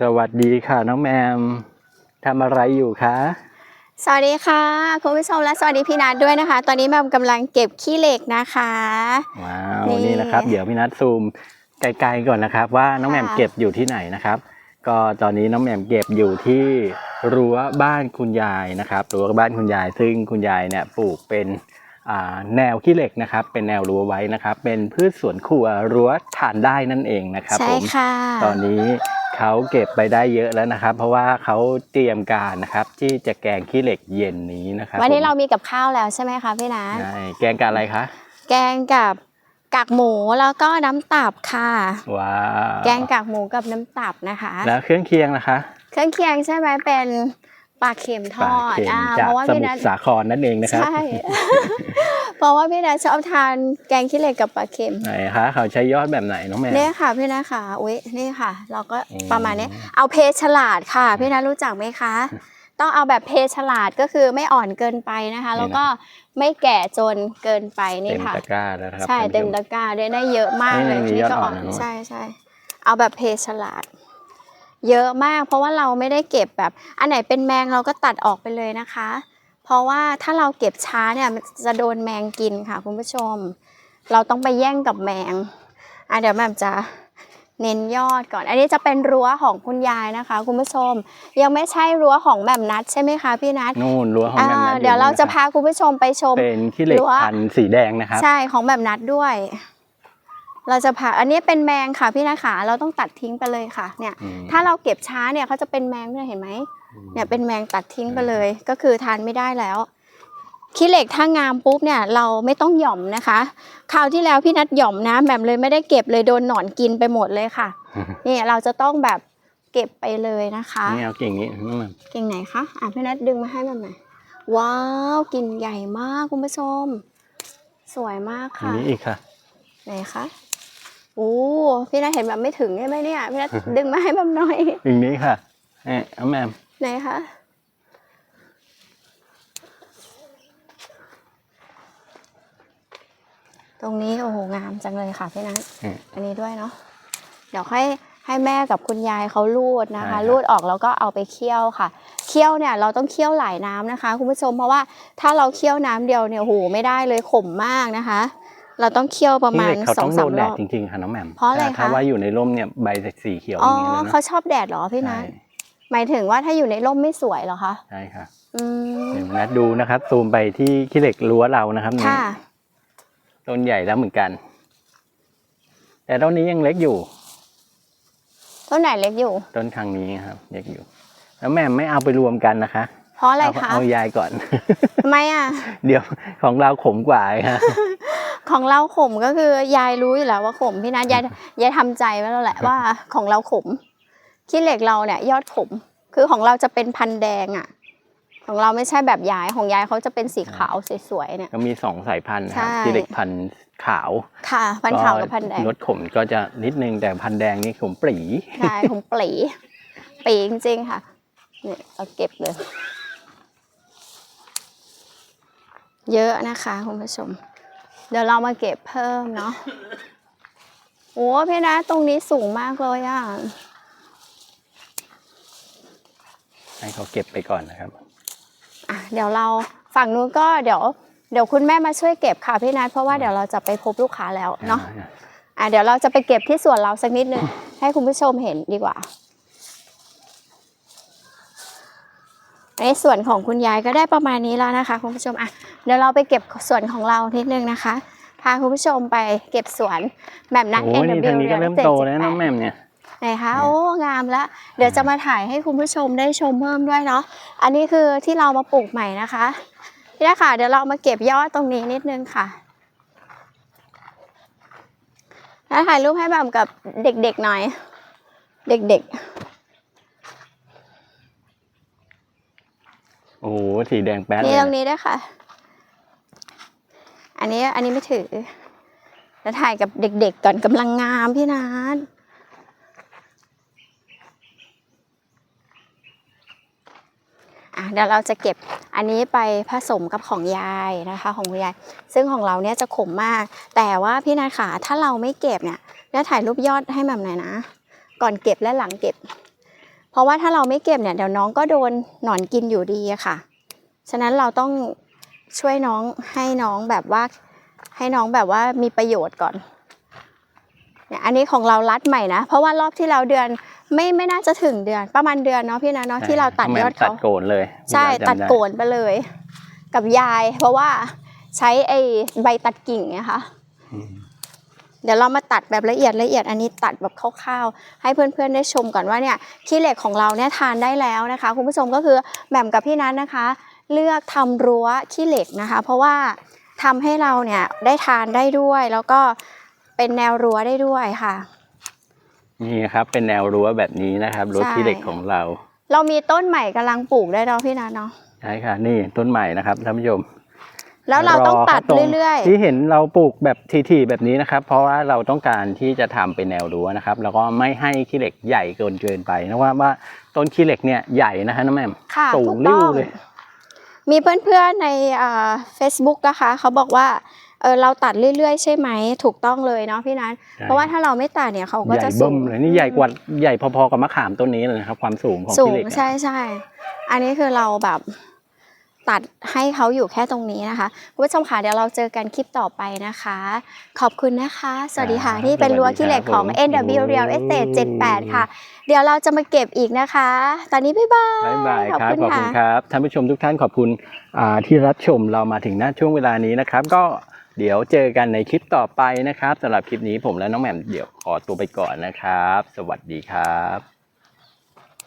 สวัสดีค่ะน้องแมมทำอะไรอยู่คะสวัสดีค่ะคุณผู้ชมและสวัสดีพี่นัทด้วยนะคะ ตอนนี้แมมกำลังเก็บขี้เหล็กนะคะ ว้าวนี่ นี่นะครับ เดี๋ยวพี่นัทซูมไกลๆก่อนนะครับ ว่าน้องแหมมค่ะเก็บอยู่ที่ไหนนะครับ ก็ตอนนี้น้องแหมมเก็บอยู่ที่รั้วบ้านคุณยายนะครับรั้วบ้านคุณยาย ซึ่งคุณยายเนี่ยปลูกเป็นอ่าแนวขี้เหล็กนะครับ เป็นแนวรั้วไว้นะครับ เป็นพืชสวนครัวรั้วทานได้นั่นเองนะครับใช่ผมค่ะ ตอนนี้ เขาเก็บไปได้เยอะแล้วนะครับ เพราะว่าเขาเตรียมการนะครับ ที่จะแกงขี้เหล็กเย็นนี้นะครับวันนี้ผมเรามีกับข้าวแล้วใช่ไหมคะพี่นัทใช่แกงกับอะไรคะแกงกับกากหมูแล้วก็น้ำตับค่ะว้าวแกงกากหมูกับน้ำตับนะคะ แล้วเครื่องเคียงนะคะ เครื่องเคียงใช่ไหมเป็น ปลาเค็มทปลาอดเค็มอ่าจากเพราะว่าสพี่มุทนัทรสาครนั่นเองนะครับใช่ เพราะว่าพี่นัทชอบทานแกงขี้เหล็กกับปลาเค็ม ไหนคะเขาใช้ยอดแบบไหนน้องแม่ เนี่ยค่ะพี่นัทค่ะอุ้ยนี่ค่ะ เราก็อืม ประมาณนี้เอาเพฉลาดค่ะพี่นัทรู้จักไหมคะ ต้องเอาแบบเพฉลาดก็คือไม่อ่อนเกินไปนะคะ แล้วก็ไม่แก่จนเกินไปนี่เต็มค่ะ ตะกร้าแล้วนะครับใช่ท่านผู้ช เต็มตะกร้าได้ได้เยอะมากเลยนี่มียอดอ่อนนะใช่ใช่เอาแบบเพฉลาด เยอะมาก เพราะว่าเราไม่ได้เก็บแบบ อันไหนเป็นแมงเราก็ตัดออกไปเลยนะคะ เพราะว่าถ้าเราเก็บช้าเนี่ยมันจะโดนแมงกินค่ะคุณผู้ชม เราต้องไปแย่งกับแมงอะเดี๋ยวแม่มจะเน้นยอดก่อน อันนี้จะเป็นรั้วของคุณยายนะคะ คุณผู้ชม ยังไม่ใช่รั้วของแม่มนัดใช่ไหมคะพี่นัดนู่นรั้วของอ่าแม่นัทเดี๋ยวเราจะนคพาคุณผู้ชมไปชบมเป็นขี้เหล็กรั้วพันธุ์สีแดงนะครับใช่ของแบบนัดด้วย เราจะผ่าอันนี้เป็นแมงค่ะพี่นะคะเราต้องตัดทิ้งไปเลยค่ะเนี่ยอืมถ้าเราเก็บช้าเนี่ยเขาจะเป็นแมงเนี่ยเห็นไหมเนี่ยเป็นแมงตัดทิ้งไปเลย ก็คือทานไม่ได้แล้วขี้เหล็กถ้างามปุ๊บเนี่ยเราไม่ต้องหย่อมนะคะคราวที่แล้วพี่นัดหย่อมนะแหม่มเลยไม่ได้เก็บเลยโดนหนอนกินไปหมดเลยค่ะนี่เราจะต้องแบบเก็บไปเลยนะคะนี่เอากิ่งนี้น้องแม่เก่งไหนคะอะพี่นัดดึงมาให้แบบไหนอยว้าวกลิ่นใหญ่มากคุณผู้ชม สวยมากอันค่ะนี้อีกค่ะไหนคะ โอ้พี่นัทเห็นแบบไม่ถึงใช่ไหมเนี่ยพี่นัทดึงมาให้แบบหน่อยกิ่งนี้ค่ะเอ๊ะน้องแม่ไหนคะตรงนี้โอ้โหงามจังเลยค่ะพี่นัทอืมอันนี้ด้วยเนาะเดี๋ยวค่อยให้แม่กับคุณยายเขาลูดนะคะได้ครับลูดออกแล้วก็เอาไปเคี่ยวค่ะ เคี่ยวเนี่ยเราต้องเคี่ยวหลายน้ำนะคะ คุณผู้ชมเพราะว่าถ้าเราเคี่ยวน้ำเดียวเนี่ยโอ้โหไม่ได้เลยขมมากนะคะ เราต้องเคี่ยวประขี้มาเหณล็กเขาสอต้องงสาโดมนรแดอดบ จริงๆค่ะน้องแหม่มเพราะอะไรถ้าคะ ว่าอยู่ในร่มเนี่ยใบจะสีเขียวออ๋อย่างเงี้ยนะเขาชอบแดดเหรอพี่นัใช่ทหมายถึงว่าถ้าอยู่ในร่มไม่สวยเหรอคะใช่ค่ะอืมเดี๋ยวนัดดูนะครับซูมไปที่ขี้เหล็กรั้วเรานะครับนี่ค่ะ ต้นใหญ่แล้วเหมือนกัน แต่ต้นนี้ยังเล็กอยู่ ต้นไหนเล็กอยู่ ต้นทางนี้ครับเล็กอยู่ แล้วแม่ไม่เอาไปรวมกันนะคะเพราะอะไรเอาคะเอายายก่อน ทำไมอะ เดี๋ยวของเราขมกว่าค่ะ ของเราขมก็คือยายรู้อยู่แล้วว่าขมพี่นัทยายยายทำใจไว้แล้วแหละว่าของเราขมขี้เหล็กเราเนี่ย ยอดขม คือของเราจะเป็นพันธุ์แดงอะ ของเราไม่ใช่แบบยายของยายเขาจะเป็นสีขาวสวยๆเนี่ย ก็มีสองสายพันธุ์นะครับใช่ ที่เหล็กพันธุ์ขาวค่ะ พันธุ์ขาวกับพันธุ์แดง รสขมก็จะนิดนึงแต่พันธุ์แดงนี่ขมปรีใช่ของปลีปลีจริงๆค่ะเนี่ยเราเก็บเลย เยอะนะคะคุณผู้ชม เดี๋ยวเรามาเก็บเพิ่มเนาะโอ้พี่นะตรงนี้สูงมากเลยอะ ให้เขาเก็บไปก่อนนะครับ อะเดี๋ยวเราฝั่งนู้นก็เดี๋ยว เดี๋ยวคุณแม่มาช่วยเก็บค่ะพี่นัทเพราะว่าเดี๋ยวเราจะไปพบลูกค้าแล้วเนาะอะเดี๋ยวเราจะไปเก็บที่สวนเราสักนิดนึงให้คุณผู้ชมเห็นดีกว่า ในส่วนของคุณยายก็ได้ประมาณนี้แล้วนะคะคุณผู้ชมอะเดี๋ยวเราไปเก็บส่วนของเรานิดนึงนะคะ พาคุณผู้ชมไปเก็บสวนแบบนักโอ้ยนี่ NW ทางนี้ก็เริ่มโตแล้วน้อง778แม่มเนี่ยไหนคะโอ้งามแล้วเดี๋ยวจะมาถ่ายให้คุณผู้ชมได้ชมเพิ่มด้วยเนาะอันนี้คือที่เรามาปลูกใหม่นะคะพี่นะคะเดี๋ยวเรามาเก็บยอดตรงนี้นิดนึงค่ะแล้วถ่ายรูปให้แบบกับเด็กๆหน่อย เด็กโสีแดงแป๊ดเลนี่ยตรงนี้ด้วยค่ะ อันนี้อันนี้ไม่ถือ แล้วถ่ายกับเด็กๆก่อนกำลังงามพี่นัทอะเดี๋ยวเราจะเก็บอันนี้ไปผสมกับของยายนะคะ ของคุณยาย ซึ่งของเราเนี่ยจะขมมาก แต่ว่าพี่นาขาถ้าเราไม่เก็บเนี่ยเนี่ยถ่ายรูปยอดให้แบบไหนอยนะ ก่อนเก็บและหลังเก็บ เพราะว่าถ้าเราไม่เก็บเนี่ยเดี๋ยวน้องก็โดนหนอนกินอยู่ดีอะค่ะ ฉะนั้นเราต้องช่วยน้องให้น้องแบบว่าให้น้องแบบว่ามีประโยชน์ก่อนเนี่ยอันนี้ของเรารัดใหม่นะ เพราะว่ารอบที่เราเดือนไม่ไม่น่าจะถึงเดือน ประมาณเดือนเนาะพี่นะเนาะที่เราตัดยอดตัดเขาโกนเลย ใช่ที่เราตัดจำไโกนไปเลย กับยาย เพราะว่าใช้ไอ้ใบตัดกิ่งเนี่ยค่ะอืมเดี๋ยวเรามาตัดแบบละเอียดละเอียดอันนี้ตัดแบบคร่าวๆให้เพื่อนๆได้ชมก่อนว่าเนี่ยขี้เหล็กของเราเนี่ยทานได้แล้วนะคะ คุณผู้ชมก็คือแหม่มกับพี่นัทนะคะ เลือกทำรั้วขี้เหล็กนะคะ เพราะว่าทำให้เราเนี่ยได้ทานได้ด้วย แล้วก็เป็นแนวรั้วได้ด้วยค่ะ นี่ครับเป็นแนวรั้วแบบนี้นะครับรั้วใช่ที่เหล็กของเรา เรามีต้นใหม่กำลังปลูกได้วยเนาะพี่นัทเนาะใช่ค่ะ นี่ต้นใหม่นะครับท่านผู้ชมแล้วเราต้องตัดให้ตงเรื่อยที่เห็นเราปลูกแบบทีๆแบบนี้นะครับ เพราะว่าเราต้องการที่จะทำเป็นแนวรั้วนะครับ แล้วก็ไม่ให้ขี้เหล็กใหญ่เกินเกินไปนะว่าว่าต้นขี้เหล็กเนี่ยใหญ่นะฮะน้องแหม่มๆค่ะสูถูงกริ้ต้วองเลย มีเพื่อนๆในเฟซบุ๊กนะคะเขาบอกว่าเออเราตัดเรื่อยๆ ใช่ไหมถูกต้องเลยเนาะพี่นัทใช่เพราะว่าถ้าเราไม่ตัดเนี่ยเขาก็ใหญ่จะสูเบิ่งมเลยนี่ใหญ่กว่าใหญ่พอๆกับมะขามต้นนี้เลยนะครับความสูงของสูขี้งเหล็กอะใช่ใช่อันนี้คือเราแบบ ตัดให้เขาอยู่แค่ตรงนี้นะคะคุณผู้ชมค่ะเดี๋ยวเราเจอกันคลิปต่อไปนะคะ ขอบคุณนะคะ สวัสดีค่ะนี่เป็นรั้วขี้เหล็กของ NW Real Estate 78 ค่ะ เดี๋ยวเราจะมาเก็บอีกนะคะ ตอนนี้บ๊ายบายบ๊ายบายครับขอบคุณขอบคุณค่ะครับท่านผู้ชมทุกท่านขอบคุณอ่าที่รับชมเรามาถึงหน้าช่วงเวลานี้นะครับ ก็เดี๋ยวเจอกันในคลิปต่อไปนะครับสำหรับคลิปนี้ผมและน้องแหม่มเดี๋ยวขอตัวไปก่อนนะครับ สวัสดีครับ